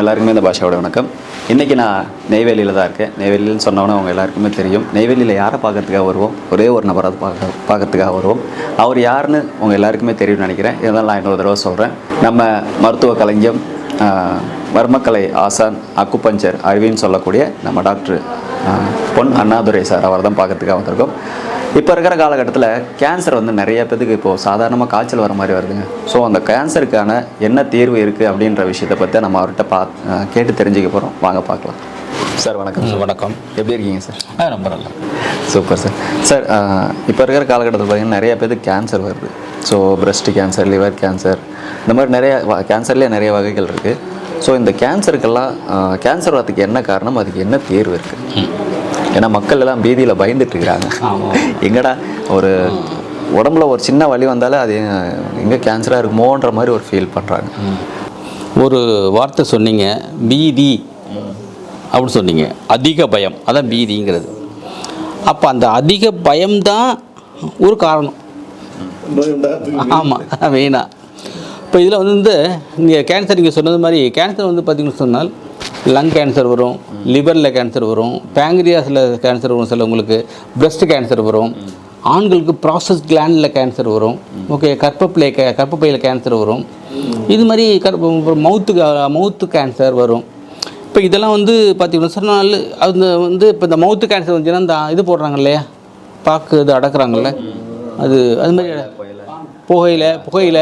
எல்லாருக்குமே இந்த பாஷாவோட வணக்கம். இன்றைக்கி நான் நெய்வேலியில் தான் இருக்கேன். நெய்வேலியில் சொன்னவொன்னே அவங்க எல்லாருக்குமே தெரியும். நெய்வேலியில் யாரை பார்க்கறதுக்காக வருவோம்? ஒரே ஒரு நபரை பார்க்க பார்க்கறதுக்காக வருவோம். அவர் யாருன்னு உங்கள் எல்லாருக்குமே தெரியும்னு நினைக்கிறேன். இதெல்லாம் நான் இன்னொரு தடவை சொல்கிறேன் நம்ம மருத்துவ கலைஞம் மர்மக்கலை ஆசான் அக்குபஞ்சர் அறிவின்னு சொல்லக்கூடிய நம்ம டாக்டர் பொன் அண்ணாதுரை சார் அவர் தான் பார்க்கறதுக்காக வந்திருக்கோம். இப்போ இருக்கிற காலகட்டத்தில் கேன்சர் வந்து நிறைய பேத்துக்கு இப்போது சாதாரணமாக காய்ச்சல் வர மாதிரி வருதுங்க. ஸோ அந்த கேன்சருக்கான என்ன தீர்வு இருக்குது அப்படின்ற விஷயத்தை பற்றி நம்ம அவர்கிட்ட பா கேட்டு தெரிஞ்சுக்க போகிறோம் வாங்க பார்க்கலாம். சார் வணக்கம். சார் வணக்கம். எப்படி இருக்கீங்க சார்? ஆ ரொம்ப நல்லா சூப்பர் சார். சார் இப்போ இருக்கிற காலகட்டத்தில் பார்த்தீங்கன்னா நிறைய பேருக்கு கேன்சர் வருது. So breast cancer liver cancer இந்த மாதிரி நிறைய கேன்சர்லேயே நிறைய வகைகள் இருக்குது ஸோ இந்த கேன்சருக்கெல்லாம் கேன்சர் வரதுக்கு என்ன காரணம்? அதுக்கு என்ன தீர்வு இருக்குது ஏன்னா மக்கள் எல்லாம் பீதியில் பயந்துட்டு இருக்கிறாங்க. எங்கடா ஒரு உடம்புல ஒரு சின்ன வழி வந்தாலே அது எங்கே கேன்சராக இருக்குமோன்ற மாதிரி ஒரு ஃபீல் பண்ணுறாங்க ஒரு வார்த்தை சொன்னீங்க பீதி அப்படின்னு சொன்னீங்க. அதிக பயம் அதான் பீதிங்கிறது. அப்போ அந்த அதிக பயம்தான் ஒரு காரணம். ஆமாம் மெயினாக இப்போ இதில் வந்து நீங்கள் கேன்சர் நீங்கள் சொன்னது மாதிரி கேன்சர் வந்து பார்த்தீங்கன்னு சொன்னால் லங் கேன்சர் வரும் லிவரில் கேன்சர் வரும் பேங்க்ரியாஸில் கேன்சர் வரும் சிலவங்களுக்கு பிரஸ்ட் கேன்சர் வரும். ஆண்களுக்கு ப்ராசஸ் கிளாண்டில் கேன்சர் வரும். ஓகே கர்ப்பப்பை கே கர்ப்பப்பையில் கேன்சர் வரும். இது மாதிரி கர்ப்ப மவுத்து மவுத்து கேன்சர் வரும். இப்போ இதெல்லாம் வந்து பார்த்தீங்கன்னா சொன்னால் அந்த வந்து இப்போ இந்த மவுத்து கேன்சர் வந்துச்சுன்னா இந்த இது போடுறாங்க இல்லையா பாக்கு இது அடக்குறாங்கல்ல? அது அது மாதிரி புகையில. புகையில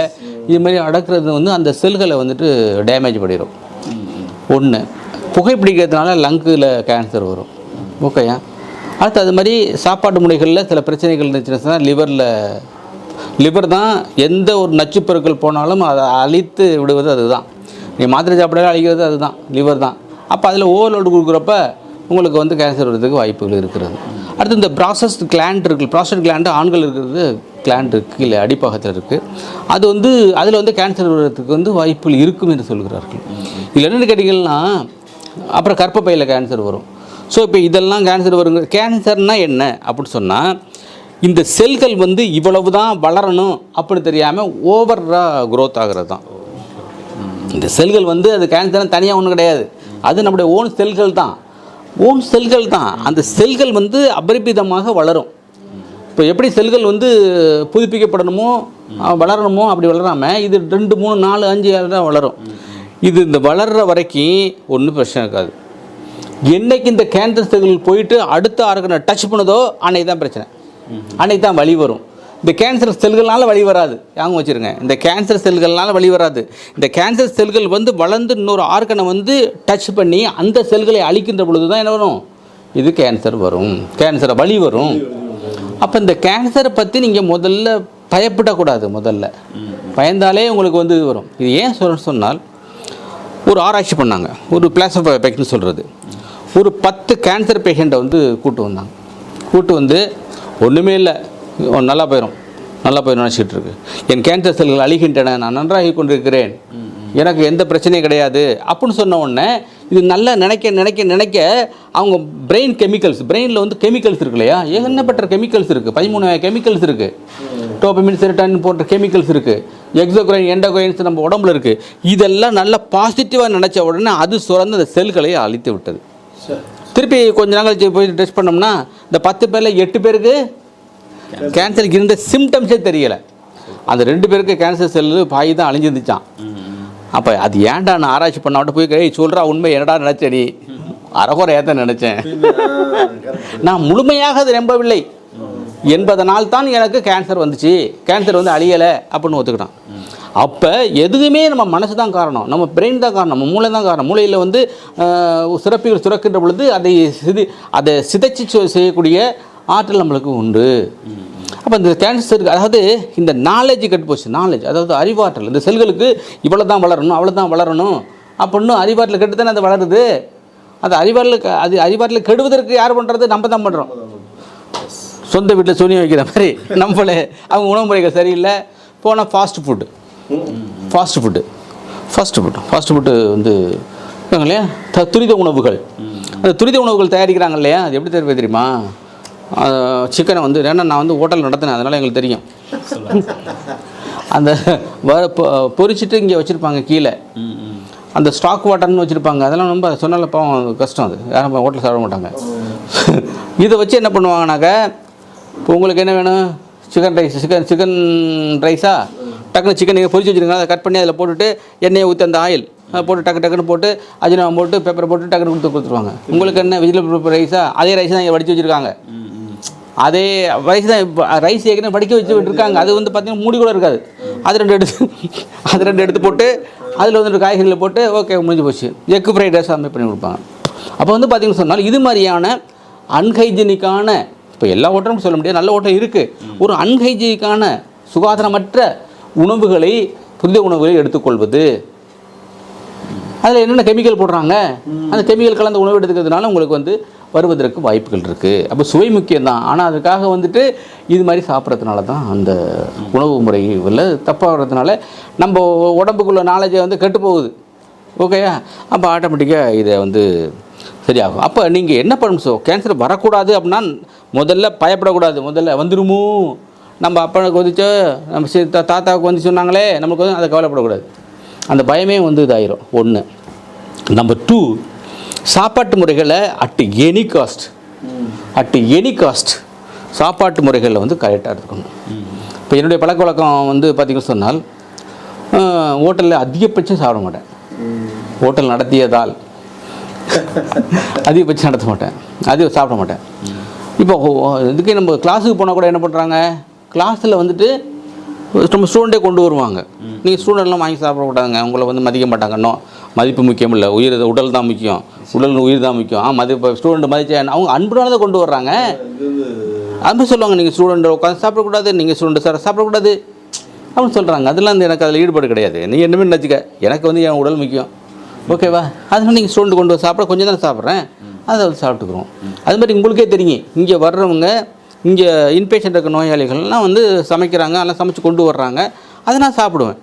இது மாதிரி அடக்கிறது வந்து அந்த செல்களை வந்துட்டு டேமேஜ் பண்ணிடும் ஒன்று புகைப்பிடிக்கிறதுனால லங்கில் கேன்சர் வரும். ஓகேயா அடுத்து அது மாதிரி சாப்பாட்டு முறைகளில் சில பிரச்சனைகள் இருந்துச்சுன்னா லிவரில் லிவர் தான் எந்த ஒரு நச்சுப்பொருட்கள் போனாலும் அதை அழித்து விடுவது அதுதான். நீ மாத்திரை சாப்பிடாத அழிக்கிறது அதுதான். லிவர் தான். அப்போ அதில் ஓவர்லோடு கொடுக்குறப்ப உங்களுக்கு வந்து கேன்சர் வர்றதுக்கு வாய்ப்புகள் இருக்கிறது. அடுத்து இந்த ப்ராசஸ் கிளாண்ட் இருக்குது ப்ராசஸ்ட் கிளாண்டு ஆண்கள் இருக்கிறது கிளாண்ட் இருக்குது இல்லை அடிப்பாகத்தில் இருக்குது அது வந்து அதில் வந்து கேன்சர் வர்றதுக்கு வந்து வாய்ப்புகள் இருக்கும் என்று சொல்கிறார்கள். இதில் என்னென்னு கேட்டிங்கன்னா அப்புறம் கற்பப்பையில் கேன்சர் வரும். ஸோ இப்போ இதெல்லாம் கேன்சர் வருங்க கேன்சர்னால் என்ன அப்படின்னு சொன்னால் இந்த செல்கள் வந்து இவ்வளவு தான் வளரணும் அப்படின்னு தெரியாமல் ஓவராக க்ரோத் ஆகிறது தான். இந்த செல்கள் வந்து அது கேன்சர்னு தனியாக ஒன்றும் கிடையாது. அது நம்முடைய ஓன் செல்கள் தான். ஓன் செல்கள் தான். அந்த செல்கள் வந்து அபரிமிதமாக வளரும். இப்போ எப்படி செல்கள் வந்து புதுப்பிக்கப்படணுமோ வளரணுமோ அப்படி வளராமல் இது ரெண்டு மூணு நாலு அஞ்சு ஏழு தான் வளரும். இது இந்த வளர்கிற வரைக்கும் ஒன்றும் பிரச்சனை இருக்காது. என்னைக்கு இந்த கேன்சர் செல்கள் போயிட்டு அடுத்த ஆர்கனை டச் பண்ணுதோ அன்னைக்கு தான் பிரச்சனை. அன்னைக்கு தான் வலி வரும். இந்த கேன்சர் செல்கள்னால வலி வராது. ஞாபகம் வச்சுருங்க. இந்த கேன்சர் செல்கள்னால வலி வராது. இந்த கேன்சர் செல்கள் வந்து வளர்ந்து இன்னொரு ஆர்கனை வந்து டச் பண்ணி அந்த செல்களை அழிக்கின்ற பொழுது தான் என்ன வரும்? இது கேன்சர் வரும். கேன்சரை வலி வரும். அப்போ இந்த கேன்சரை பற்றி நீங்கள் முதல்ல பயப்படக்கூடாது முதல்ல. பயந்தாலே உங்களுக்கு வந்து இது வரும். இது ஏன் சொல்ல சொன்னால் ஒரு ஆராய்ச்சி பண்ணாங்க. ஒரு பிளாஸ் ஆஃப் எஃபெக்ட்னு சொல்கிறது ஒரு பத்து கேன்சர் பேஷண்ட்டை வந்து கூட்டு வந்தாங்க. கூட்டு வந்து ஒன்றுமே இல்லை. நல்லா போயிடும் நல்லா நினச்சிட்டு இருக்கு. என் கேன்சர் செல்கள் அழிகின்றன. நான் நன்றாகி கொண்டிருக்கிறேன். எனக்கு எந்த பிரச்சனையும் கிடையாது. அப்படின்னு சொன்ன உடனே இது நல்லா நினைக்க நினைக்க நினைக்க அவங்க பிரெயின் கெமிக்கல்ஸ் பிரெயினில் வந்து கெமிக்கல்ஸ் இருக்கு இல்லையா? ஏகப்பட்ட கெமிக்கல்ஸ் இருக்குது பதிமூணு கெமிக்கல்ஸ் இருக்குது டோபமின் செரட்டான் போன்ற கெமிக்கல்ஸ் இருக்குது எக்ஸோக்ரைன் எண்டோக்ரைன்ஸ் நம்ம உடம்புல இருக்குது இதெல்லாம் நல்லா பாசிட்டிவாக நினச்ச உடனே அது சுரந்து அந்த செல்களை அழித்து விட்டது. திருப்பி கொஞ்ச நாள் போய் டெஸ்ட் பண்ணோம்னா இந்த பத்து பேரில் எட்டு பேருக்கு கேன்சருக்கு இருந்த சிம்டம்ஸே தெரியல. அந்த ரெண்டு பேருக்கு கேன்சர் செல்லு பாய் தான் அழிஞ்சிருந்துச்சான் அப்போ அது ஏன்டா நான் ஆராய்ச்சி பண்ணாவிட்ட போய் கே சொல்கிறா உண்மை என்னடா நினச்ச நீ? அறகுறை ஏத்த நினச்சேன். நான் முழுமையாக அது நம்பவில்லை. என்பதனால் தான் எனக்கு கேன்சர் வந்துச்சு. கேன்சர் வந்து அழியலை அப்படின்னு ஒத்துக்கிட்டான். அப்போ எதுவுமே நம்ம மனசு தான் காரணம். நம்ம பிரெயின் தான் காரணம். நம்ம மூளை தான் காரணம். மூளையில் வந்து ஆஹ், சுரப்பிகள் சுரக்கின்ற பொழுது அதை சிதி அதை சிதைச்சி செய்யக்கூடிய ஆற்றல் நம்மளுக்கு உண்டு. அப்போ இந்த கேன்சருக்கு அதாவது இந்த நாலேஜ் கட்டு போச்சு நாலேஜ் அதாவது அறிவாற்றல். இந்த செல்களுக்கு இவ்வளோ தான் வளரணும் அவ்வளோ தான் வளரணும் அப்படின்னு அறிவாற்றல் கெட்டு தானே அது வளருது? அது அறிவாற்றல் அது அறிவாற்றல் கெடுவதற்கு யார் பண்ணுறது நம்ம தான் பண்ணுறோம் சொந்த வீட்டில் சூனியம் வைக்கிற மாதிரி நம்மளே அவங்க உணவு முறைகள் சரியில்லை. போனால் fast food fast food fast food fast food வந்து இல்லையா? த துரித உணவுகள். அந்த துரித உணவுகள் தயாரிக்கிறாங்க இல்லையா? அது எப்படி தெரியும் தெரியுமா? சிக்கனை வந்து ஏன்னா நான் வந்து ஹோட்டல் நடத்தினேன் அதனால் எங்களுக்கு தெரியும். அந்த வ பொ- பொரிச்சிட்டு இங்கே வச்சுருப்பாங்க கீழே. அந்த ஸ்டாக் வாட்டர்னு வச்சுருப்பாங்க அதெல்லாம் ரொம்ப சொன்னால பாவம் கஷ்டம் அது. யாரும் ஹோட்டலில் சாப்பிட மாட்டாங்க. இதை வச்சு என்ன பண்ணுவாங்கனாக்க இப்போ உங்களுக்கு என்ன வேணும்? சிக்கன் ரைஸ் சிக்கன் சிக்கன் ரைஸா டக்குனு சிக்கன் நீங்கள் பொரிச்சு வச்சுருங்க அதை கட் பண்ணி அதில் போட்டுட்டு எண்ணெயை ஊற்றி அந்த ஆயில் போட்டு டக்கு டக்குன்னு போட்டு அஜினா போட்டு பேப்பரை போட்டு டக்குனு கொடுத்து கொடுத்துருவாங்க. உங்களுக்கு என்ன வெஜிடபிள் ரைஸா அதே ரைஸ் தான் இங்கே வடித்து வச்சுருக்காங்க. அதே ரைஸ் தான் இப்போ ரைஸ் ஏற்கனவே படிக்க வச்சு விட்டுருக்காங்க. அது வந்து பார்த்தீங்கன்னா மூடி கூட இருக்காது. அது ரெண்டு எடுத்து அது ரெண்டு எடுத்து போட்டு அதில் வந்து காய்கறியில் காய்கறிகளை போட்டு ஓகே முடிஞ்சு போச்சு. எக்கு ஃப்ரைட் ரைஸ் அந்த பண்ணி கொடுப்பாங்க. அப்போ வந்து பார்த்தீங்கன்னு சொன்னால் இது மாதிரியான அன்ஹைஜீனிக்கான இப்போ எல்லா ஓட்டமும் சொல்ல முடியாது நல்ல ஓட்டம் இருக்குது ஒரு அன்ஹைஜீனிக்கான சுகாதாரமற்ற உணவுகளை புதிய உணவுகளை எடுத்துக்கொள்வது. அதில் என்னென்ன கெமிக்கல் போடுறாங்க? அந்த கெமிக்கல் கலந்த உணவு எடுத்துக்கிறதுனால உங்களுக்கு வந்து வருவதற்கு வாய்ப்புகள் இருக்குது அப்போ சுவை முக்கியம் தான். ஆனால் அதுக்காக வந்துட்டு இது மாதிரி சாப்பிட்றதுனால தான் அந்த உணவு முறையில் தப்பாக வர்றதுனால நம்ம உடம்புக்குள்ள நாலேஜை வந்து கெட்டு போகுது. ஓகேயா அப்போ ஆட்டோமேட்டிக்காக இதை வந்து சரியாகும். அப்போ நீங்கள் என்ன பண்ணணும் ஸோ கேன்சர் வரக்கூடாது அப்படின்னா முதல்ல பயப்படக்கூடாது. முதல்ல வந்துருமோ? நம்ம அப்பனுக்கு வந்துச்சோ நம்ம சி- தா- தாத்தாவுக்கு வந்து சொன்னாங்களே நமக்கு வந்து அதை கவலைப்படக்கூடாது. அந்த பயமே வந்து இதாயிரும். ஒன்று நம்பர் டூ சாப்பாட்டு முறைகளை at any cost at any cost சாப்பாட்டு முறைகளில் வந்து கரெக்டாக இருக்கணும் இப்போ என்னுடைய பழக்க வழக்கம் வந்து பார்த்திங்கன்னு சொன்னால் ஹோட்டலில் அதிகபட்சம் சாப்பிட மாட்டேன். ஹோட்டல் நடத்தியதால் அதிகபட்சம் நடத்த மாட்டேன். அது சாப்பிட மாட்டேன். இப்போ இதுக்கே நம்ம கிளாஸுக்கு போனால் கூட என்ன பண்ணுறாங்க கிளாஸில் வந்துட்டு நம்ம ஸ்டூடெண்ட்டே கொண்டு வருவாங்க. நீங்கள் ஸ்டூடெண்ட்லாம் வாங்கி சாப்பிடக்கூடாதுங்க உங்களை வந்து மதிக்க மாட்டாங்க. இன்னும் மதிப்பு முக்கியம் இல்லை. உயிர் உடல் தான் முக்கியம். உடல் உயிர் தான் முக்கியம். மத இப்போ ஸ்டூடெண்ட் மதிச்சு அவங்க அன்புனால தான் கொண்டு வர்றாங்க. அது சொல்லுவாங்க நீங்கள் ஸ்டூடெண்ட் உட்காந்து சாப்பிடக்கூடாது நீங்கள் ஸ்டூடெண்ட் சார் சாப்பிடக்கூடாது. அப்படின்னு சொல்கிறாங்க அதெல்லாம் வந்து எனக்கு அதில் ஈடுபாடு கிடையாது. நீ என்னமே நினச்சிக்க எனக்கு வந்து என் உடல் முக்கியம். ஓகேவா அதனால நீங்கள் ஸ்டூடெண்ட் கொண்டு வந்து சாப்பிட கொஞ்சம் தானே சாப்பிட்றேன். அதை வந்து சாப்பிட்டுக்குறோம். அது மாதிரி உங்களுக்கே தெரியும். இங்கே வர்றவங்க இங்கே இன்பேஷண்ட் இருக்க நோயாளிகள்லாம் வந்து சமைக்கிறாங்க எல்லாம் சமைச்சு கொண்டு வர்றாங்க. அதை நான் சாப்பிடுவேன்.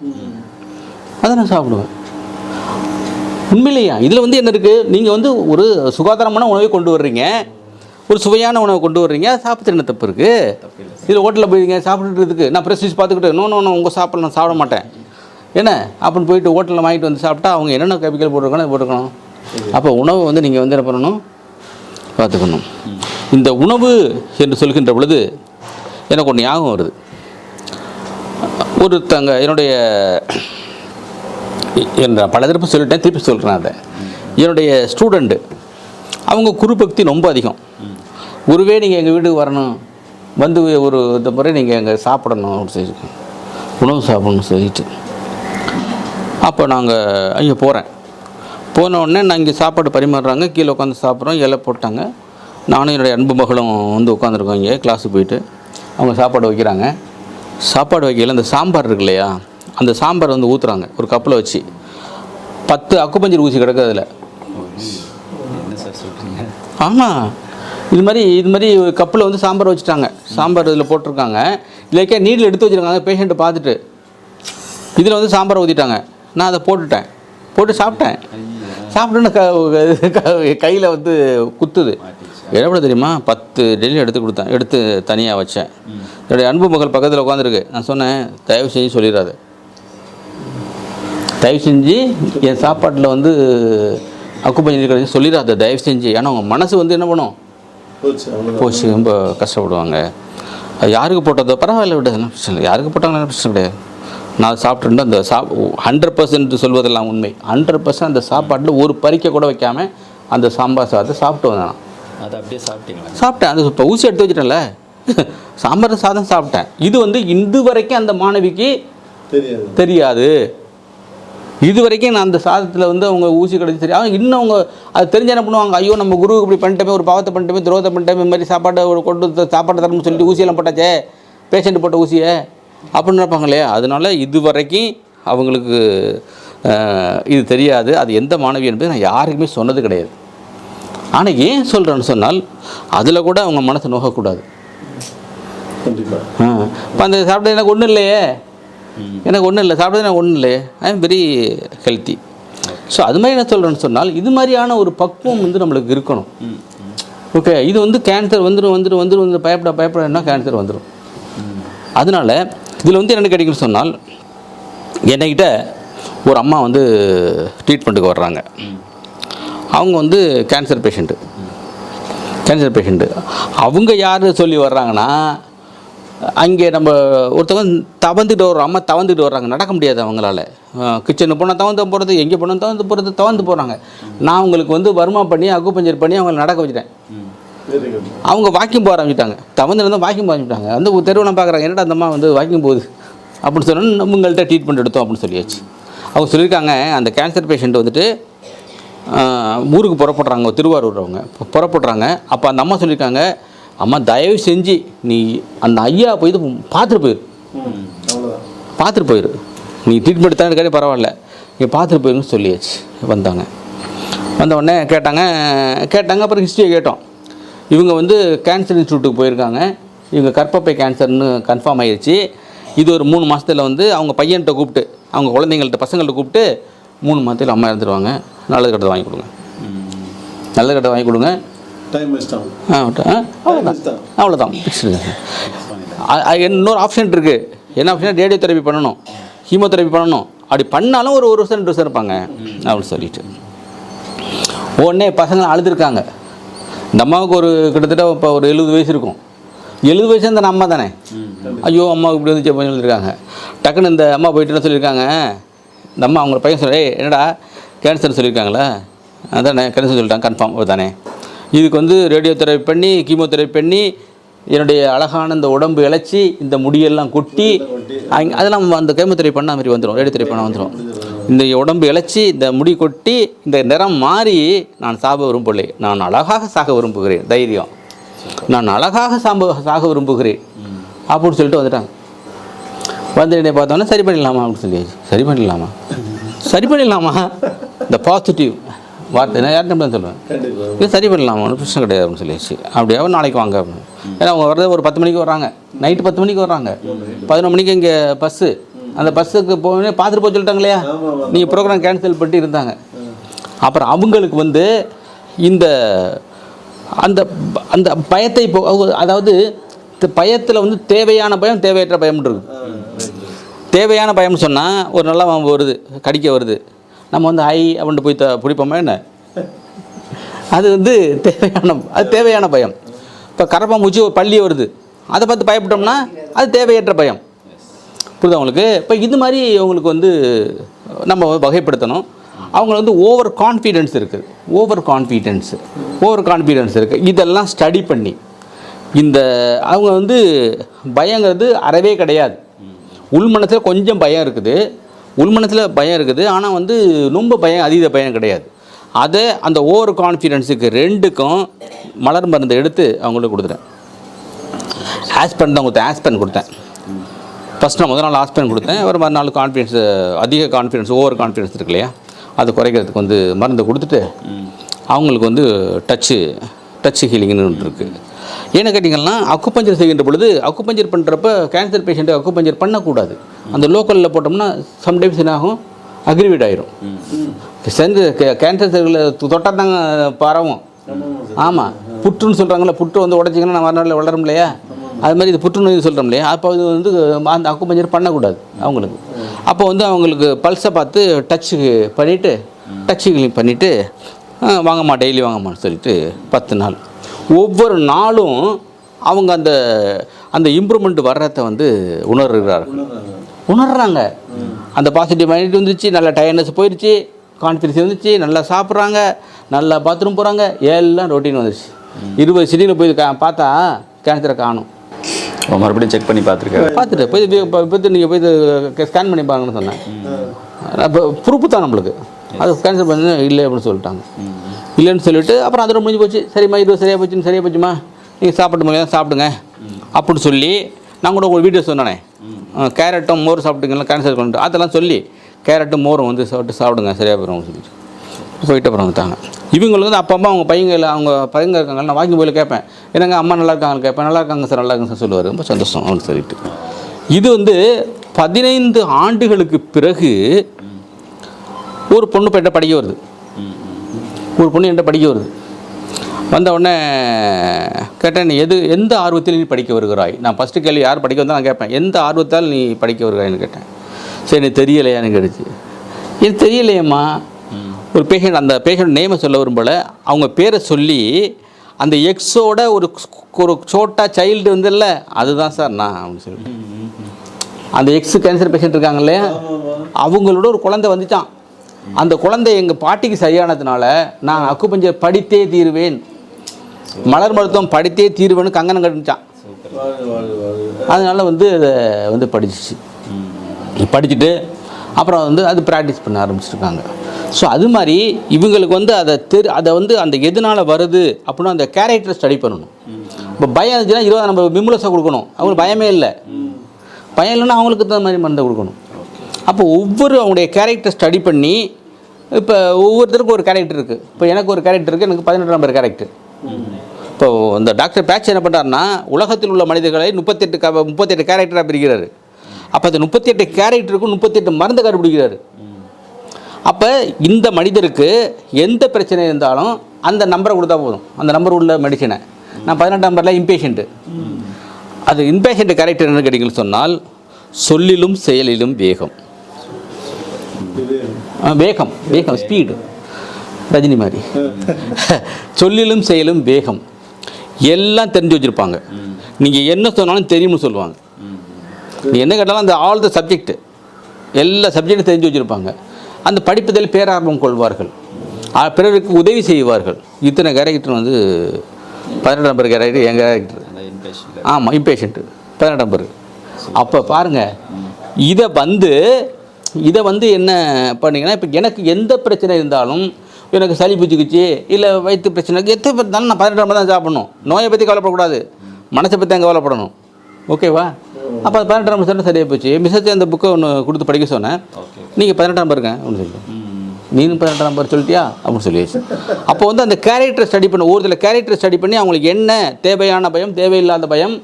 அதை நான் சாப்பிடுவேன். உண்மையிலேயா? இதில் வந்து என்ன இருக்குது நீங்கள் வந்து ஒரு சுகாதாரமான உணவை கொண்டு வர்றீங்க. ஒரு சுவையான உணவை கொண்டு வர்றீங்க. சாப்பிட்டு என்ன தப்பு இருக்குது இதில் ஹோட்டலில் போயிருங்க சாப்பிட்டுறதுக்கு நான் ப்ரெஸ்டீஜ் பார்த்துக்கிட்டு நோ நோ உங்கள் சாப்பிட நான் சாப்பிட மாட்டேன். என்ன? அப்படின்னு போயிட்டு ஹோட்டலில் வாங்கிட்டு வந்து சாப்பிட்டா அவங்க என்னென்ன கெமிக்கல் போட்டிருக்கானோ போட்டிருக்கணும் அப்போ உணவை வந்து நீங்கள் வந்து என்ன பண்ணணும்? பார்த்துக்கணும். இந்த உணவு என்று சொல்கின்ற பொழுது எனக்கு ஒன்று ஞாபகம் வருது. ஒருத்தங்க என்னுடைய நான் பல திருப்பி சொல்லிட்டேன் திருப்பி சொல்கிறேன் அதை. என்னுடைய ஸ்டூடெண்ட்டு அவங்க குரு பக்தி ரொம்ப அதிகம். குருவே நீங்கள் எங்கள் வீட்டுக்கு வரணும். வந்து ஒரு இந்த முறை நீங்கள் எங்கள் சாப்பிடணும் அப்படின்னு சொல்லிட்டு. உணவு சாப்பிடணும் சொல்லிட்டு. அப்போ நாங்கள் அங்கே போகிறேன் போன உடனே நான் இங்கே சாப்பாடு பரிமாறுறாங்க. கீழே உட்காந்து சாப்பிட்றோம். இலை போட்டாங்க. நானும் என்னுடைய அன்பு மகளும் வந்து உட்காந்துருக்கோம் இங்கே. கிளாஸுக்கு போயிட்டு. அவங்க சாப்பாடு வைக்கிறாங்க. சாப்பாடு வைக்கையில் அந்த சாம்பார் இருக்கு இல்லையா? அந்த சாம்பார் வந்து ஊற்றுறாங்க ஒரு கப்பில் வச்சு. பத்து அக்குப்பஞ்சர் ஊசி கிடக்கு அதில். ஆமாம் இது மாதிரி இது மாதிரி கப்பில் வந்து சாம்பார் வச்சுட்டாங்க. சாம்பார் இதில் போட்டிருக்காங்க. இல்லைக்கே நீடில் எடுத்து வச்சுருக்காங்க பேஷண்ட்டை பார்த்துட்டு. இதில் வந்து சாம்பார் ஊற்றிட்டாங்க நான் அதை போட்டுட்டேன். போட்டு சாப்பிட்டேன். சாப்பிட்டோன்னு க கையில் வந்து குத்துது. எவ்வளோ தெரியுமா? பத்து டெல்லி எடுத்து கொடுத்தேன். எடுத்து தனியாக வச்சேன். என்னுடைய அன்பு மகள் பக்கத்தில் உட்காந்துருக்கு நான் சொன்னேன் தயவு செஞ்சு சொல்லிடாது. தயவு செஞ்சு என் சாப்பாட்டில் வந்து அக்குப்பஞ்சு கிடையாது சொல்லிடாத தயவு செஞ்சு. ஏன்னா உங்கள் மனசு வந்து என்ன பண்ணும்? போச்சு ரொம்ப கஷ்டப்படுவாங்க. அது யாருக்கு போட்டதோ பரவாயில்ல விட அதெல்லாம் பிரச்சனை இல்லை. யாருக்கு போட்டாலும் பிரச்சனை கிடையாது. நான் சாப்பிட்டுட்டு அந்த சா ஹண்ட்ரட் பர்சன்ட் சொல்வதெல்லாம் உண்மை. ஹண்ட்ரட் பர்சன்ட் அந்த சாப்பாட்டில் ஒரு பறிக்க கூட வைக்காம அந்த சாம்பார் சாதத்தை சாப்பிட்டு வந்தேன் நான். அதை அப்படியே சாப்பிட்டீங்களா? சாப்பிட்டேன். அது இப்போ ஊசி எடுத்து வச்சிட்டேன்ல. சாம்பார் சாதம் சாப்பிட்டேன். இது வந்து இந்து வரைக்கும் அந்த மாணவிக்கு தெரியாது. தெரியாது. இது வரைக்கும் நான் அந்த சாதத்தில் வந்து அவங்க ஊசி கிடைச்சி சரி அவங்க இன்னும் அவங்க அது தெரிஞ்சு என்ன பண்ணுவாங்க? ஐயோ நம்ம குருவுக்கு இப்படி பண்ணிட்டோமே ஒரு பாவத்தை பண்ணிட்டோமே துரோகத்தை பண்ணிட்டோமே இந்த மாதிரி சாப்பாட்டை ஒரு கொண்டு வந்து சாப்பாட்டை தரணும்னு சொல்லிட்டு ஊசியெல்லாம் போட்டாச்சே பேஷண்ட் போட்ட ஊசியை? அப்படின்னு நினைப்பாங்க இல்லையா? அதனால இது வரைக்கும் அவங்களுக்கு இது தெரியாது. அது எந்த மாணவி என்பது நான் யாருக்குமே சொன்னது கிடையாது. ஆனால் ஏன் சொல்கிறேன்னு சொன்னால் அதில் கூட அவங்க மனசு நோகக்கூடாது. கண்டிப்பா. இப்போ அந்த சாப்பிட்டது எனக்கு ஒன்றும் இல்லையே. எனக்கு ஒன்றும் இல்லை சாப்பிட்டது எனக்கு ஒன்றும் இல்லை. I am very healthy so அது மாதிரி என்ன சொல்கிறேன்னு சொன்னால் இது மாதிரியான ஒரு பக்குவம் வந்து நம்மளுக்கு இருக்கணும். ஓகே இது வந்து கேன்சர் வந்துடும் வந்துடும் வந்துடும் வந்து பயப்பட பயப்படன்னா கேன்சர் வந்துடும் அதனால் இதில் வந்து என்ன கிடைக்கும்னு சொன்னால் என்கிட்ட ஒரு அம்மா வந்து ட்ரீட்மெண்ட்டுக்கு வர்றாங்க. அவங்க வந்து கேன்சர் பேஷண்ட்டு கேன்சர் பேஷண்ட்டு அவங்க யார் சொல்லி வர்றாங்கன்னா அங்கே நம்ம ஒருத்தவங்க தவந்துட்டு வர்றோம் அம்மா தவந்துட்டு வர்றாங்க. நடக்க முடியாது அவங்களால. கிச்சனுக்கு போனால் தவந்து போகிறது எங்கே போனால் தவந்து போகிறது தவந்து போகிறாங்க நான் அவங்களுக்கு வந்து வருமா பண்ணி அக்குப்பஞ்சர் பண்ணி அவங்களை நடக்க வச்சுட்டேன். அவங்க வாக்கிங் போக ஆரம்பிச்சிட்டாங்க. தவந்து இருந்தால் வாக்கிங் போக ஆரம்பிச்சிட்டாங்க. அந்த ஒரு தெருவெல்லாம் பார்க்குறாங்க என்னடா அந்த அம்மா வந்து வாக்கிங் போகுது? அப்படின்னு சொன்னால் நம்ம உங்கள்கிட்ட ட்ரீட்மெண்ட் எடுத்தோம் அப்படின்னு சொல்லியாச்சு. அவங்க சொல்லியிருக்காங்க அந்த கேன்சர் பேஷண்ட் வந்துட்டு ஊருக்கு புறப்படுறாங்க திருவாரூர் அவங்க. புறப்படுறாங்க. அப்போ அந்த அம்மா சொல்லியிருக்காங்க அம்மா தயவு செஞ்சு நீ அந்த ஐயா போய் இது பார்த்துட்டு போயிரு. பார்த்துட்டு போயிரு. நீ ட்ரீட்மெண்ட் தான் இருக்காதே பரவாயில்ல. நீ பார்த்துட்டு போயிருன்னு சொல்லியாச்சு. வந்தாங்க. வந்த உடனே கேட்டாங்க கேட்டாங்க அப்புறம் ஹிஸ்ட்ரியை கேட்டோம். இவங்க வந்து கேன்சர் இன்ஸ்டியூட்டுக்கு போயிருக்காங்க. இவங்க கர்ப்பப்பை கேன்சர்னு கன்ஃபார்ம் ஆயிடுச்சு இது ஒரு மூணு மாதத்தில் வந்து அவங்க பையன்கிட்ட கூப்பிட்டு அவங்க குழந்தைங்கள்ட்ட பசங்கள்ட்ட கூப்பிட்டு மூணு மாதத்தில் அம்மா இறந்துருவாங்க. நல்லது கட்டை வாங்கி கொடுங்க. நல்லது கட்டை வாங்கி கொடுங்க. அவ்வளோதான் அவ்வளோதான் இன்னொரு ஆப்ஷன் இருக்குது என்ன ஆப்ஷன் ரேடியோ தெரப்பி பண்ணணும். கீமோதெரப்பி பண்ணணும். அப்படி பண்ணாலும் ஒரு ஒரு வருஷம் ரெண்டு வருஷம் இருப்பாங்க. அப்படின்னு சொல்லிட்டு. உடனே பசங்க அழுதுருக்காங்க. இந்த அம்மாவுக்கு ஒரு கிட்டத்தட்ட இப்போ ஒரு எழுபது வயசு இருக்கும். எழுபது வயசு அந்த அம்மா தானே. ஐயோ அம்மாவுக்கு இப்படி வந்துச்சு அப்படின்னு சொல்லியிருக்காங்க டக்குன்னு இந்த அம்மா போயிட்டு என்ன சொல்லியிருக்காங்க இந்த அம்மா அவங்க பையன் சொல்ல "ஏய், என்னடா? கேன்சர் சொல்லியிருக்காங்களா அதானே கேன்சர் சொல்லிட்டாங்க கன்ஃபார்ம் தானே. இதுக்கு வந்து ரேடியோ தெரப்பி பண்ணி கீமோதெரப்பி பண்ணி என்னுடைய அழகான இந்த உடம்பு இழைச்சி இந்த முடியெல்லாம் கொட்டி அதெல்லாம் அந்த கேமோதெரப்பி பண்ண மாதிரி வந்துடும் ரேடியோ தெரப்பி பண்ண வந்துடும் இந்த உடம்பு இழைச்சி இந்த முடி கொட்டி இந்த நிறம் மாறி நான் சாப விரும்பவில்லை. நான் அழகாக சாக விரும்புகிறேன் தைரியம். நான் அழகாக சாம்ப சாக விரும்புகிறேன். அப்படின்னு சொல்லிட்டு வந்துட்டாங்க. வந்து என்னை பார்த்தோன்னே சரி பண்ணிடலாமா அப்படின்னு சொல்லி சரி பண்ணிடலாமா? சரி பண்ணிடலாமா? இந்த பாசிட்டிவ் வார்த்தை நான் யார்கிட்ட தான் சொல்லுவேன். இது சரி பண்ணலாமா ஒன்றும் பிரச்சனை கிடையாது அப்படின்னு சொல்லியாச்சு. அப்படியே நாளைக்கு வாங்க அப்படின்னு. ஏன்னா அவங்க வர்றது ஒரு பத்து மணிக்கு வர்றாங்க. நைட்டு பத்து மணிக்கு வர்றாங்க. பதினொரு மணிக்கு இங்கே பஸ்ஸு அந்த பஸ்ஸுக்கு போனே பார்த்துட்டு போக சொல்லிட்டாங்க இல்லையா நீங்கள் ப்ரோக்ராம் கேன்சல் பண்ணிட்டு இருந்தாங்க. அப்புறம் அவங்களுக்கு வந்து இந்த அந்த அந்த பயத்தை இப்போ அதாவது பயத்தில் வந்து தேவையான பயம் தேவையற்ற பயம் இருக்குது தேவையான பயம்னு சொன்னால் ஒரு நல்ல வருது கடிக்க வருது. நம்ம வந்து ஐ அப்படின்ட்டு போய் த பிடிப்போமா என்ன? அது வந்து தேவையான அது தேவையான பயம். இப்போ கரப்பாம்பூச்சி ஒரு பள்ளி வருது. அதை பார்த்து பயப்பட்டோம்னா அது தேவையற்ற பயம். புரியுதா அவங்களுக்கு இப்போ இது மாதிரி அவங்களுக்கு வந்து நம்ம வகைப்படுத்தணும். அவங்க வந்து ஓவர் கான்ஃபிடென்ஸ் இருக்குது ஓவர் கான்ஃபிடென்ஸ் ஓவர் கான்ஃபிடென்ஸ் இருக்குது இதெல்லாம் ஸ்டடி பண்ணி. இந்த அவங்க வந்து பயங்கிறது அறவே கிடையாது. உள் மனசில் கொஞ்சம் பயம் இருக்குது. உள் மனசில் பயம் இருக்குது. ஆனால் வந்து ரொம்ப பயம் அதீத பயம் கிடையாது. அதை அந்த ஓவர் கான்ஃபிடென்ஸுக்கு ரெண்டுக்கும் மலர் மருந்து எடுத்து அவங்களுக்கு கொடுத்துட்டேன். ஆஸ்பென் தான் கொடுத்தேன் ஆஸ்பென் கொடுத்தேன். ஃபஸ்ட் நான் முதல் நாள் ஆஸ்பென் கொடுத்தேன். ஒரு மறுநாள் கான்ஃபிடென்ஸ் அதிக கான்ஃபிடென்ஸ் ஓவர் கான்ஃபிடென்ஸ் இருக்கு இல்லையா? அது குறைக்கிறதுக்கு வந்து மருந்து கொடுத்துட்டு அவங்களுக்கு வந்து டச்சு டச்சு ஹீலிங்னு ஒன்று இருக்குது ஏன்னு கேட்டிங்கன்னா அக்குப்பஞ்சர் செய்கின்ற பொழுது அக்குப்பஞ்சர் பண்ணுறப்ப கேன்சர் பேஷண்ட்டு அக்குப்பஞ்சர் பண்ணக்கூடாது. அந்த லோக்கலில் போட்டோம்னா சம்டைம்ஸ் என்ன ஆகும்? அக்ரிவேட் ஆயிரும். செஞ்சு கேன்சர் செல்களில் தொட்டால் தாங்க பரவும். ஆமாம் புற்றுன்னு சொல்கிறாங்களே புற்று வந்து உடச்சிங்கன்னா நம்ம மறுநாளில் வளரும் இல்லையா? அது மாதிரி இது புற்றுநோய் சொல்கிறோம் இல்லையா? அப்போ இது வந்து அந்த அக்குப்பஞ்சர் பண்ணக்கூடாது அவங்களுக்கு. அப்போ வந்து அவங்களுக்கு பல்ஸை பார்த்து டச்சு பண்ணிவிட்டு டச்சு கிளீன் பண்ணிவிட்டு வாங்கம்மா டெய்லி வாங்கம்மான்னு சொல்லிட்டு பத்து நாள். ஒவ்வொரு நாளும் அவங்க அந்த அந்த இம்ப்ரூவ்மெண்ட் வர்றதை வந்து உணர்கிறார்கள். உணர்றாங்க. அந்த பாசிட்டிவ் மைண்ட் வந்துருச்சு நல்ல டயர்னஸ் போயிடுச்சு கான்ஃபிடன்ஸ் வந்துச்சு நல்லா சாப்பிட்றாங்க நல்லா பாத்ரூம் போகிறாங்க எல்லாம் ரொட்டீன் வந்துருச்சு. இருபது சிட்டியில் போய் கா பார்த்தா கேன்சரை காணும். மறுபடியும் செக் பண்ணி பார்த்துருக்காரு. பார்த்துட்டு போய் இப்போ நீங்கள் போய் ஸ்கேன் பண்ணி பாருங்கன்னு சொன்னேன். அப்போ ப்ரூஃப் தான் நம்மளுக்கு. அது கேன்சல் பண்ணி இல்லை அப்படின்னு சொல்லிட்டாங்க. இல்லைன்னு சொல்லிட்டு அப்புறம் அதோட முடிஞ்சு போச்சு. சரிம்மா இது சரியாக போச்சுன்னு சரியாக போச்சுமா நீங்கள் சாப்பிட்டு முடியாது? சாப்பிடுங்க. அப்படின்னு சொல்லி நான் கூட ஒரு வீடியோ சொன்னானே. கேரட்டும் மோர் சாப்பிட்டுங்களா கேன்சர் பண்ணிட்டு. அதெல்லாம் சொல்லி கேரட்டும் மோரும் வந்து சாப்பிட்டு சாப்பிடுங்க சரியாக போயிடும் சொல்லிட்டு. போயிட்டு அப்புறம் வந்துட்டாங்க. இவங்களுக்கு வந்து அப்பா அம்மா அவங்க பையங்க அவங்க பையங்க இருக்காங்க. நான் வாங்கி போய் கேட்பேன் என்னங்க அம்மா நல்லா இருக்காங்க கேட்பேன் நல்லா இருக்காங்க சார் நல்லா இருக்காங்க சார் சொல்லுவார். ரொம்ப சந்தோஷம் அப்படின்னு சொல்லிட்டு. இது வந்து பதினைந்து ஆண்டுகளுக்கு பிறகு ஒரு பொண்ணு பெண்ணை படிக்க வருது. ஒரு பொண்ணு என்கிட்ட படிக்க வருது. வந்த உடனே கேட்டேன் நீ எது எந்த ஆர்வத்தில் நீ படிக்க வருகிறாய்? நான் ஃபஸ்ட்டு கேள்வி யார் படிக்க வந்தால் நான் கேட்பேன். எந்த ஆர்வத்தால் நீ படிக்க வருகிறாய்னு கேட்டேன். சரி நீ தெரியலையான்னு கேட்டுச்சு. எனக்கு தெரியலையேம்மா. ஒரு பேஷண்ட் அந்த பேஷண்ட் நேமை சொல்ல வரும்போல. அவங்க பேரை சொல்லி அந்த எக்ஸோட ஒரு ஒரு சோட்டா சைல்டு வந்துல்ல அதுதான் சார் நான் அப்படின்னு சொல்லி அந்த எக்ஸ் கேன்சர் பேஷண்ட் இருக்காங்க இல்லையா? அவங்களோட ஒரு குழந்தை வந்துச்சான் அந்த குழந்தை எங்கள் பாட்டிக்கு சரியானதுனால நான் அக்குபஞ்சர் படித்தே தீருவேன். மலர் மருத்துவம் படித்தே தீருவேன்னு கங்கணம் கட்டுச்சான் அதனால வந்து அதை வந்து படிச்சிச்சு. படிச்சுட்டு அப்புறம் வந்து அது ப்ராக்டிஸ் பண்ண ஆரம்பிச்சிருக்காங்க. ஸோ அது மாதிரி இவங்களுக்கு வந்து அதை தெரு அதை வந்து அந்த எதனால் வருது அப்படின்னா அந்த கேரக்டரை ஸ்டடி பண்ணணும். இப்போ பயம் இருந்துச்சுன்னா இருபது நம்ம மிமுலஸாக கொடுக்கணும். அவங்களுக்கு பயமே இல்லை. பயம் இல்லைன்னா அவங்களுக்கு தகுந்த மாதிரி மருந்தை கொடுக்கணும். அப்போ ஒவ்வொரு அவங்களுடைய கேரக்டர் ஸ்டடி பண்ணி இப்போ ஒவ்வொருத்தருக்கும் ஒரு கேரக்டர் இருக்குது இப்போ எனக்கு ஒரு கேரக்டர் இருக்குது எனக்கு பதினெட்டு நம்பர் கேரக்டர் இப்போ இந்த டாக்டர் பேட்ச் என்ன பண்ணுறாருன்னா உலகத்தில் உள்ள மனிதர்களை முப்பத்தெட்டு க முப்பத்தெட்டு கேரக்டராக பிரிக்கிறாரு. அப்போ அந்த முப்பத்தெட்டு கேரக்டருக்கும் முப்பத்தெட்டு மருந்து கண்டுபிடிக்கிறாரு. அப்போ இந்த மனிதருக்கு எந்த பிரச்சனை இருந்தாலும் அந்த நம்பரை கொடுத்தா போதும். அந்த நம்பர் உள்ள மெடிசனை நான் பதினெட்டு நம்பரில் இம்பேஷண்ட்டு அது இம்பேஷண்ட் கேரக்டர் என்ன கேட்டீங்கன்னு சொன்னால் சொல்லிலும் செயலிலும் வேகம். வேகம் வேகம் ஸ்பீடு ரஜினி மாதிரி. சொல்லிலும் செயலும் வேகம். எல்லாம் தெரிஞ்சு வச்சுருப்பாங்க. நீங்கள் என்ன சொன்னாலும் தெரியும்னு சொல்லுவாங்க. நீ என்ன கேட்டாலும் அந்த ஆல் த சப்ஜெக்ட் எல்லா சப்ஜெக்டும் தெரிஞ்சு வச்சுருப்பாங்க. அந்த படிப்பதில் பேரார்வம் கொள்வார்கள். பிறருக்கு உதவி செய்வார்கள். இத்தனை கேரக்டர் வந்து பதினெட்டு நம்பர் கேரக்டர் என் கேரக்டர் ஆமாம் இம்பேஷண்ட்டு பதினெட்டு நம்பர் அப்போ பாருங்கள் இதை வந்து இதை வந்து என்ன பண்ணீங்கன்னா இப்போ எனக்கு எந்த பிரச்சனை இருந்தாலும் எனக்கு சளி பிடிச்சிக்கிச்சு இல்லை வயிற்று பிரச்சனை எத்தனை இருந்தாலும் நான் பதினெட்டு நம்பர் தான் சாப்பிடணும். நோயை பற்றி கவலைப்படக்கூடாது. மனசை பற்றி தான் கவலைப்படணும். ஓகேவா அப்போ அது பதினெட்டாம் நம்பர் சரியாக போச்சு. மிஸ்ஸஸ் அந்த புக்கை ஒன்று கொடுத்து படிக்க சொன்னேன். நீங்கள் பதினெட்டாம் நம்பருங்க அப்படின்னு சொல்லி நீனும் பதினெட்டாம் நம்பர் சொல்லிட்டியா? அப்படின்னு சொல்லியாச்சு. அப்போ வந்து அந்த கேரக்டர் ஸ்டடி பண்ண ஒருத்தர் கேரக்டர் ஸ்டடி பண்ணி அவங்களுக்கு என்ன தேவையான பயம் தேவையில்லாத பயம்?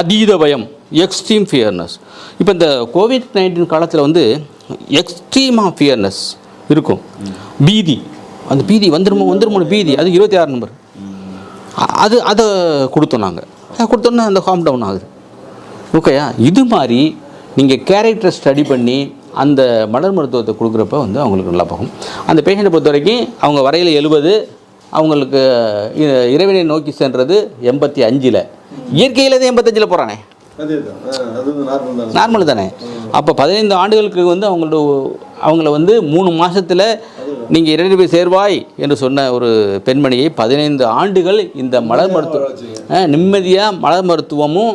அதீத பயம். எக்ஸ்ட்ரீம் ஃபியர்னஸ் இப்போ இந்த கோவிட் நைன்டீன் காலத்தில் வந்து எக்ஸ்ட்ரீமாக ஃபியர்னஸ் இருக்கும். பீதி. அந்த பீதி வந்துருமோ வந்துருமோன்னு பீதி. அது இருபத்தி ஆறு நம்பர் அது அதை கொடுத்தோம் நாங்கள் அதை கொடுத்தோன்னே அந்த காம் டவுன் ஆகுது. ஓகேயா இது மாதிரி நீங்கள் கேரக்டர் ஸ்டடி பண்ணி அந்த மலர் மருத்துவத்தை கொடுக்குறப்ப வந்து அவங்களுக்கு நல்லா போகும். அந்த பேஷண்ட்டை பொறுத்த வரைக்கும் அவங்க வரையில் எழுபது அவங்களுக்கு இறைவனை நோக்கி சென்றது எண்பத்தி அஞ்சில். இயற்கையில் எண்பத்தஞ்சில் போகிறானே நார்மல் தான். அப்போ பதினைந்து ஆண்டுகளுக்கு வந்து அவங்களோட அவங்கள வந்து மூணு மாதத்தில் நீங்கள் இரண்டு போய் சேர்வாய் என்று சொன்ன ஒரு பெண்மணியை பதினைந்து ஆண்டுகள் இந்த மலர் மருத்துவ நிம்மதியாக மலர் மருத்துவமும்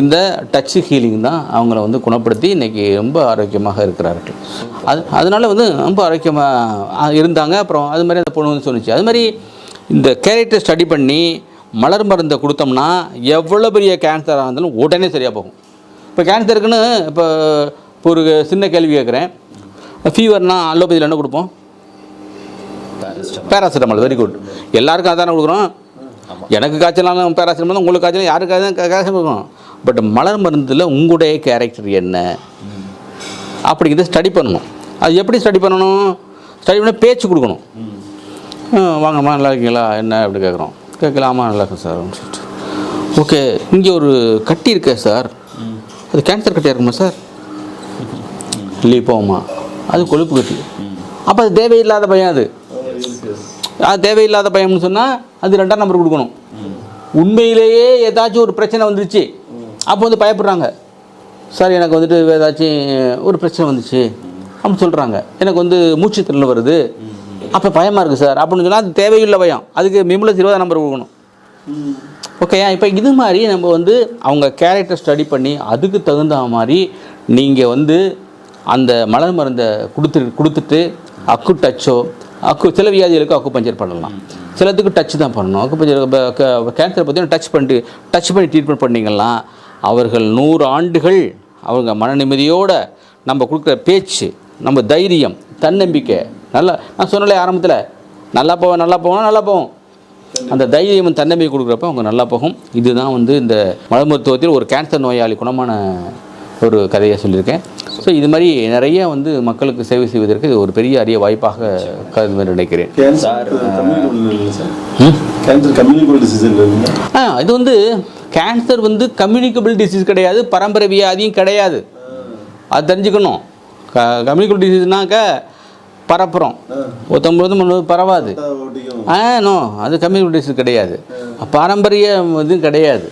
இந்த டச் ஹீலிங் தான் அவங்கள வந்து குணப்படுத்தி இன்றைக்கி ரொம்ப ஆரோக்கியமாக இருக்கிறார்கள். அது அதனால வந்து ரொம்ப ஆரோக்கியமாக இருந்தாங்க. அப்புறம் அது மாதிரி அந்த பொண்ணு வந்து சொன்னிச்சு. அது மாதிரி இந்த கேரக்டர் ஸ்டடி பண்ணி மலர் மருந்தை கொடுத்தோம்னா எவ்வளோ பெரிய கேன்சராக இருந்தாலும் உடனே சரியாக போகும். இப்போ கேன்சருக்குன்னு இப்போ இப்போ ஒரு சின்ன கேள்வி கேட்குறேன். ஃபீவர்னா அலோபதியில் என்ன கொடுப்போம்? பேராசிட்டமால் வெரி குட் எல்லாருக்கும் அதானே கொடுக்குறோம்? எனக்கு காய்ச்சலாலும் பேராசிட்டமால் தான் உங்களுக்கு காய்ச்சல் யாருக்கு காய்ச்சல் கொடுக்கும். பட் மலர் மருந்தில் உங்களுடைய கேரக்டர் என்ன? அப்படிங்கிறத ஸ்டடி பண்ணணும். அது எப்படி ஸ்டடி பண்ணணும்? ஸ்டடி பண்ண பேச்சு கொடுக்கணும். வாங்கம்மா நல்லா இருக்கீங்களா? என்ன அப்படி கேட்குறோம் கேட்கலாமா? நல்லா இருக்கும் சார் அப்படின்னு சொல்லிட்டு. ஓகே இங்கே ஒரு கட்டி இருக்கே சார். அது கேன்சர் கட்டியாக இருக்குமா சார்? லிப்போமா அது கொழுப்பு கட்டி. அப்போ அது தேவையில்லாத பையன் அது. அது தேவையில்லாத பையன் சொன்னால் அது ரெண்டாம் நம்பர் கொடுக்கணும். உண்மையிலேயே ஏதாச்சும் ஒரு பிரச்சனை வந்துருச்சு. அப்போ வந்து பயப்படுறாங்க. சார் எனக்கு வந்துட்டு ஏதாச்சும் ஒரு பிரச்சனை வந்துச்சு. அப்படின்னு சொல்கிறாங்க எனக்கு வந்து மூச்சு திறன் வருது. அப்போ பயமாக இருக்குது சார். அப்படின்னு சொன்னால் அது தேவையுள்ள பயம். அதுக்கு மிமுலஸ் இருபதாம் நம்பர் கொடுக்கணும். ஓகேயா இப்போ இது மாதிரி நம்ம வந்து அவங்க கேரக்டர் ஸ்டடி பண்ணி அதுக்கு தகுந்த மாதிரி நீங்கள் வந்து அந்த மலர் மருந்தை கொடுத்து கொடுத்துட்டு அக்கு டச்சோ அக்கு சில வியாதிகளுக்கு அக்கு பஞ்சர் பண்ணலாம். சிலத்துக்கு டச் தான் பண்ணணும். அக்கு பஞ்சர் கேன்சர் பார்த்தீங்கன்னா டச் பண்ணிட்டு டச் பண்ணி ட்ரீட்மெண்ட் பண்ணிங்கன்னா அவர்கள் நூறு ஆண்டுகள் அவங்க மன நிம்மதியோடு நம்ம கொடுக்குற பேச்சு நம்ம தைரியம் தன்னம்பிக்கை நல்லா நான் சொன்னல ஆரம்பத்தில் நல்லா போவேன் நல்லா போவோம் நல்லா போவோம் அந்த தைரியம் தன்னம்பிக்கை கொடுக்குறப்ப அவங்க நல்லா போகும். இதுதான் வந்து இந்த மல மருத்துவத்தில் ஒரு கேன்சர் நோயாளி குணமான ஒரு கதையை சொல்லியிருக்கேன். ஸோ இது மாதிரி நிறைய வந்து மக்களுக்கு சேவை செய்வதற்கு இது ஒரு பெரிய அரிய வாய்ப்பாக கருது நினைக்கிறேன். டிசீஸ் இல்லைங்க ஆ இது வந்து கேன்சர் வந்து கம்யூனிகபிள் டிசீஸ் கிடையாது பரம்பரை வியாதியும் கிடையாது. அது தெரிஞ்சுக்கணும். க கம்யூனிகபிள் டிசீஸ்னாக்க பரப்புகிறோம் ஒருத்தொம்பது முந்நூறு பரவாது. ஆ நோ அது கம்யூனிட்டிஸ் கிடையாது. பாரம்பரிய இது கிடையாது.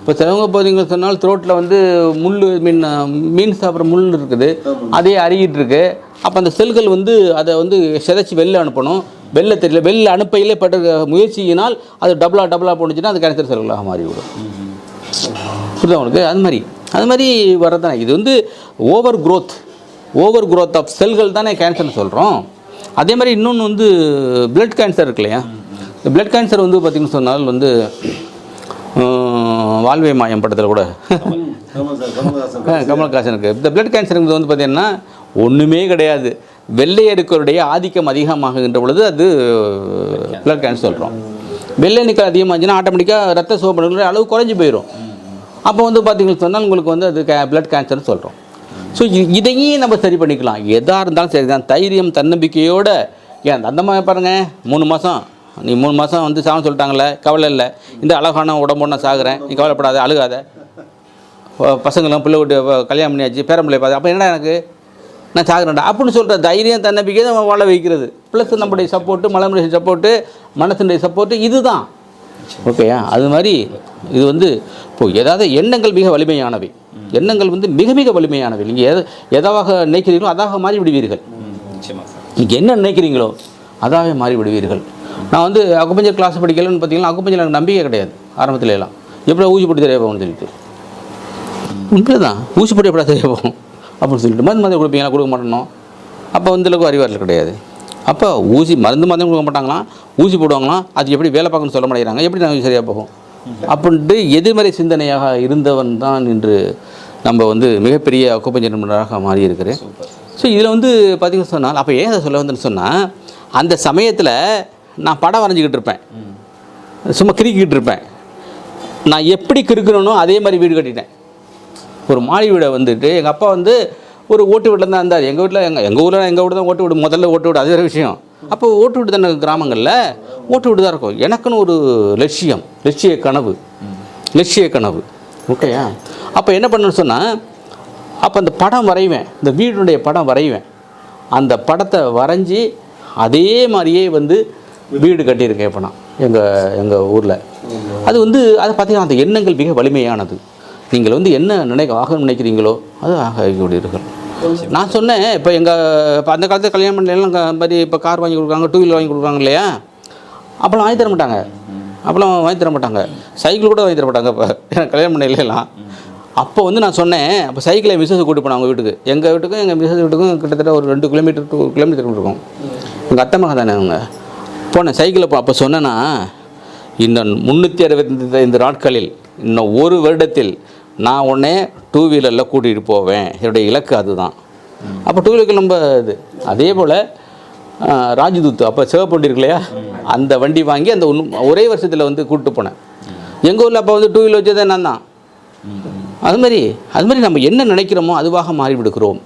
இப்போ சிலவங்க போதீங்க சொன்னால் த்ரோட்டில் வந்து முள் மீன் மீன் சாப்பிட்ற முள் இருக்குது. அதே அருகிட்டு இருக்கு. அப்போ அந்த செல்கள் வந்து அதை வந்து சிதைச்சி வெளில அனுப்பணும். வெளில தெரியல. வெளில அனுப்பையிலே பட்ட முயற்சியினால் அது டபுளாக டபுளாக போணுச்சுன்னா அது கேன்சர் செல்களாக மாறிவிடும். புரியுதா உங்களுக்கு? அது மாதிரி. அது மாதிரி வரதான் இது வந்து over growth over growth of செல்கள் தானே கேன்சர்னு சொல்கிறோம் அதே மாதிரி இன்னொன்று வந்து பிளட் கேன்சர் இருக்கு இல்லையா? இந்த பிளட் கேன்சர் வந்து பார்த்திங்கன்னு சொன்னால் வந்து வாழ்வை மாயம் படத்தில் கூட. கமல்ஹாசனுக்கு. இந்த பிளட் கேன்சருங்கிறது வந்து பார்த்தீங்கன்னா ஒன்றுமே கிடையாது. வெள்ளையடுக்கருடைய ஆதிக்கம் அதிகமாகுகின்ற பொழுது அது பிளட் கேன்சர் சொல்கிறோம் வெள்ளையணுக்கள் அதிகமாச்சுன்னா ஆட்டோமேட்டிக்காக ரத்த சோப்பணுங்கிற அளவு குறைஞ்சி போயிடும் அப்போ வந்து பார்த்திங்கன்னு சொன்னால் உங்களுக்கு வந்து அது கே பிளட் கேன்சர்னு சொல்கிறோம் ஸோ இதையும் நம்ம சரி பண்ணிக்கலாம். எதாக இருந்தாலும் சரி தான் தைரியம் தன்னம்பிக்கையோடு ஏன் அந்த மாதிரி பாருங்கள் மூணு மாதம் நீ மூணு மாதம் வந்து சாவன் சொல்லிட்டாங்களே கவலை இல்லை. இந்த அழகான உடம்பு நான் சாகுறேன். நீ கவலைப்படாத அழுகாத. பசங்களும் பிள்ளை விட்டு கல்யாணம் பண்ணியாச்சு பேரம்பிள்ளை பார்த்து அப்போ என்னடா எனக்கு? நான் சாகுறேன்டா. அப்படின்னு சொல்கிற தைரியம் தன்னம்பிக்கை தான் வாழ வைக்கிறது. ப்ளஸ் நம்முடைய சப்போர்ட்டு மலைமுறை சப்போர்ட்டு மனசினுடைய சப்போர்ட்டு இதுதான். ஓகேயா அது மாதிரி இது வந்து இப்போ ஏதாவது எண்ணங்கள் மிக வலிமையானவை. எண்ணங்கள் வந்து மிக மிக வலிமையானவை. நீங்கள் எதை எதாக நினைக்கிறீங்களோ அதாக மாறி விடுவீர்கள் நீங்கள் என்ன நினைக்கிறீங்களோ அதாவே மாறி விடுவீர்கள் நான் வந்து அக்குப்பஞ்சர் கிளாஸ் படிக்கலன்னு பார்த்தீங்கன்னா அக்குப்பஞ்சர் எனக்கு நம்பிக்கை கிடையாது ஆரம்பத்துல எல்லாம் எப்படி ஊசி போட்டு தெரிய போகணும்னு சொல்லிட்டு. உண்மைதான் ஊசி போட்டு எப்படா தெரிய போகும் அப்படின்னு சொல்லிட்டு மருந்து மருந்து கொடுப்பீங்களா? கொடுக்க மாட்டோம் அப்போ வந்து அளவுக்கு அறிவாற்றல் கிடையாது. அப்போ ஊசி மருந்து மருந்து கொடுக்க மாட்டாங்களாம். ஊசி போடுவாங்களாம். அது எப்படி வேலை பார்க்கணும்னு சொல்ல மாட்டேங்கிறாங்க. எப்படி நான் சரியாக போகும்? அப்படின்ட்டு எதிர்மறை சிந்தனையாக இருந்தவன் தான் இன்று நம்ம வந்து மிகப்பெரிய அக்குப்பஞ்சர் நிபுணராக ஸோ இதில் வந்து பார்த்தீங்கன்னு சொன்னால் அப்போ ஏன் அதை சொல்ல வந்தேன்னு சொன்னால் அந்த சமயத்தில் நான் படம் வரைஞ்சிக்கிட்டு இருப்பேன். சும்மா கிறுக்கிக்கிட்டு இருப்பேன். நான் எப்படி கிறுக்கணுனோ அதே மாதிரி வீடு கட்டிட்டேன். ஒரு மாடி வீடை வந்துட்டு எங்கள் அப்பா வந்து ஒரு ஓட்டு வீட்டில் தான் இருந்தார். எங்கள் வீட்டில் எங்கள் எங்கள் ஊரில் எங்கள் வீடு தான் ஓட்டு வீடு முதல்ல ஓட்டு வீடு அது வேறு விஷயம். அப்போ ஓட்டு வீடு தானே கிராமங்களில்? ஓட்டு வீடு தான் இருக்கும். எனக்குன்னு ஒரு லட்சியம் லட்சிய கனவு. லட்சிய கனவு. ஓகேயா அப்போ என்ன பண்ணணும்னு சொன்னால் அப்போ அந்த படம் வரைவேன். இந்த வீடுடைய படம் வரைவேன். அந்த படத்தை வரைஞ்சி அதே மாதிரியே வந்து வீடு கட்டியிருக்கேன் இப்போ நான். எங்கள் எங்கள் ஊரில். அது வந்து அது பார்த்தீங்கன்னா அந்த எண்ணங்கள் மிக வலிமையானது. நீங்கள் வந்து என்ன நினைக்க ஆக நினைக்கிறீங்களோ அது ஆக ஆகிவிடுவீர்கள் நான் சொன்னேன் இப்போ எங்கள் இப்போ அந்த காலத்தில் கல்யாணம் பண்ணலாம் மாதிரி இப்போ கார் வாங்கி கொடுக்குறாங்க டூ வீலர் வாங்கி கொடுக்குறாங்க இல்லையா? அப்போலாம் வாங்கி தர மாட்டாங்க. அப்போலாம் வாங்கி தர மாட்டாங்க. சைக்கிள் கூட வாங்கி தர மாட்டாங்க இப்போ. எனக்கு கல்யாணம் பண்ணலாம் அப்போ வந்து நான் சொன்னேன் அப்போ சைக்கிளை மிஸ்ஸஸ் கூட்டு போனேன் அவங்க வீட்டுக்கு. எங்கள் வீட்டுக்கும் எங்கள் மிஸ்ஸஸ் வீட்டுக்கும் கிட்டத்தட்ட ஒரு ரெண்டு கிலோமீட்டர் டூ கிலோமீட்டர் இருக்கும். எங்கள் அத்தை மகன் தானே அவங்க. போனேன் சைக்கிளை அப்போ சொன்னேன்னா இன்னும் முந்நூற்றி அறுபத்தி ஐந்து நாட்களில் இன்னும் ஒரு வருடத்தில் நான் உடனே டூ வீலரில் கூட்டிகிட்டு போவேன். என்னுடைய இலக்கு அதுதான். அப்போ டூ வீலருக்கு நம்ம இது. அதே போல் ராஜ்தூத் அப்போ சிவப்பு இருக்கு இல்லையா அந்த வண்டி வாங்கி அந்த ஒரே வருஷத்தில் வந்து கூப்பிட்டு போனேன். எங்கள் ஊரில் அப்போ வந்து டூ வீலர் வச்சதே நான் தான். அது மாதிரி அது மாதிரி நம்ம என்ன நினைக்கிறோமோ அதுவாக மாறிவிடுகிறோம்.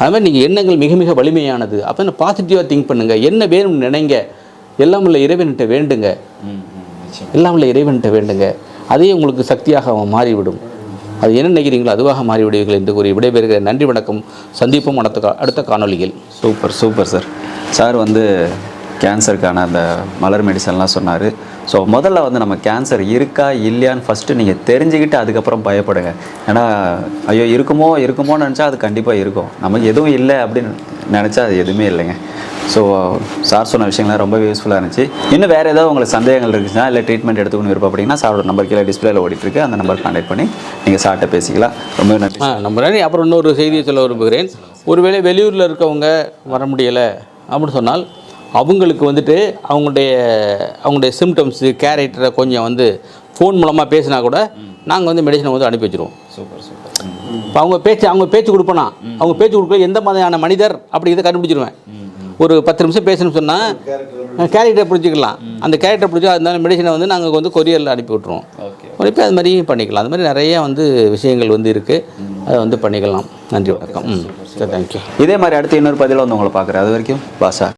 அது மாதிரி நீங்கள் எண்ணங்கள் மிக மிக வலிமையானது. அப்போ என்ன பாசிட்டிவாக திங்க் பண்ணுங்கள் என்ன வேணும்னு நினைங்க. எல்லாம் உள்ள இறைவன்கிட்ட வேண்டுங்க. எல்லாம் உள்ள இறைவன்கிட்ட வேண்டுங்க. அதே உங்களுக்கு சக்தியாக அவன் மாறிவிடும். அது என்ன நினைக்கிறீங்களோ அதுவாக மாறிவிடுவீர்கள் என்று கூறி விடைபெறுகிற நன்றி வணக்கம். சந்திப்போம் அடுத்த கா- அடுத்த காணொலியில் சூப்பர் சூப்பர் சார். சார் வந்து கேன்சருக்கான அந்த மலர் மெடிசன்லாம் சொன்னார். ஸோ முதல்ல வந்து நம்ம கேன்சர் இருக்கா இல்லையான்னு ஃபஸ்ட்டு நீங்கள் தெரிஞ்சுக்கிட்டு அதுக்கப்புறம் பயப்படுங்க. ஏன்னா ஐயோ இருக்குமோ இருக்குமோன்னு நினச்சா அது கண்டிப்பாக இருக்கும். நமக்கு எதுவும் இல்லை அப்படின்னு நினச்சா அது எதுவுமே இல்லைங்க. ஸோ சார் சொன்ன விஷயங்கள்லாம் ரொம்ப யூஸ்ஃபுல்லாக இருந்துச்சு. இன்னும் வேறு ஏதாவது உங்களுக்கு சந்தேகங்கள் இருந்துச்சுன்னா இல்லை ட்ரீட்மெண்ட் எடுத்துக்கணும் விருப்பப்பட்டீங்கன்னா சாரோட நம்பர் கீழே டிஸ்பிளேல ஓடிட்டுருக்கு. அந்த நம்பர் கான்டாக்ட் பண்ணி நீங்கள் சார்கிட்ட பேசிக்கலாம். ரொம்ப நன்றி நம்ம நிறைய அப்புறம் இன்னொரு செய்தியை சொல்ல விரும்புகிறேன். ஒருவேளை வெளியூரில் இருக்கவங்க வர முடியலை அப்படின்னு சொன்னால் அவங்களுக்கு வந்துட்டு அவங்களுடைய அவங்களுடைய சிம்டம்ஸு கேரக்டரை கொஞ்சம் வந்து ஃபோன் மூலமாக பேசினா கூட நாங்கள் வந்து மெடிசனை வந்து அனுப்பி வச்சிருவோம். Super super. இப்போ அவங்க பேச்சு அவங்க பேச்சு கொடுப்பனா அவங்க பேச்சு கொடுக்க எந்த மாதிரியான மனிதர் அப்படிங்கிறத கண்டுபிடிச்சிருவேன். ஒரு பத்து நிமிஷம் பேசணும்னு சொன்னால் கேரக்டர் பிடிச்சிக்கலாம். அந்த கேரக்டர் பிடிச்சி அதனால மெடிசனை வந்து நாங்கள் வந்து கொரியரில் அனுப்பி விட்ருவோம் அனுப்பி அது மாதிரி பண்ணிக்கலாம். அது மாதிரி நிறைய வந்து விஷயங்கள் வந்து இருக்குது அதை வந்து பண்ணிக்கலாம். நன்றி வணக்கம். ம். சரி தேங்க்யூ இதே மாதிரி அடுத்து இன்னொரு பதிவில் வந்து உங்களை பார்க்குறேன். அது வரைக்கும் பாசா